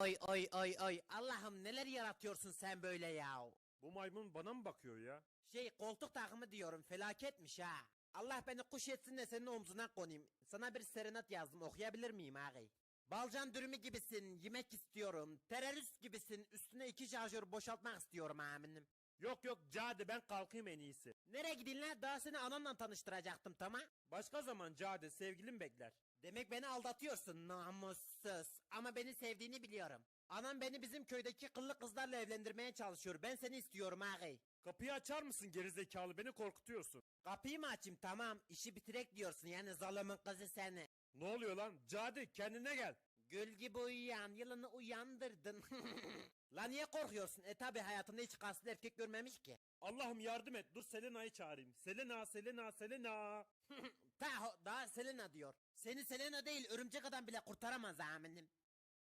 Oy oy oy oy Allah'ım neler yaratıyorsun sen böyle ya. Bu maymun bana mı bakıyor ya? Şey koltuk takımı diyorum felaketmiş ha. Allah beni kuş etsin de senin omzuna konayım. Sana bir serenat yazdım okuyabilir miyim ağay? Balcan dürümü gibisin yemek istiyorum. Terörist gibisin üstüne iki şarjör boşaltmak istiyorum aminim. Yok yok Cade ben kalkayım en iyisi. Nereye gidin lan daha seni anamla tanıştıracaktım tamam. Başka zaman Cade sevgilim bekler. Demek beni aldatıyorsun namussuz. Ama beni sevdiğini biliyorum. Anam beni bizim köydeki kıllı kızlarla evlendirmeye çalışıyor. Ben seni istiyorum ağay. Kapıyı açar mısın gerizekalı beni korkutuyorsun. Kapıyı mı açayım tamam işi bitirek diyorsun yani zalımın kızı seni. Ne oluyor lan? Cade kendine gel. Gül gibi uyuyan yılanı uyandırdın. La niye korkuyorsun? E tabi hayatında hiç kaslı erkek görmemiş ki. Allah'ım yardım et. Dur Selena'yı çağırayım. Selena, Selena, Selena. Ta daha Selena diyor. Seni Selena değil örümcek adam bile kurtaramaz aminim.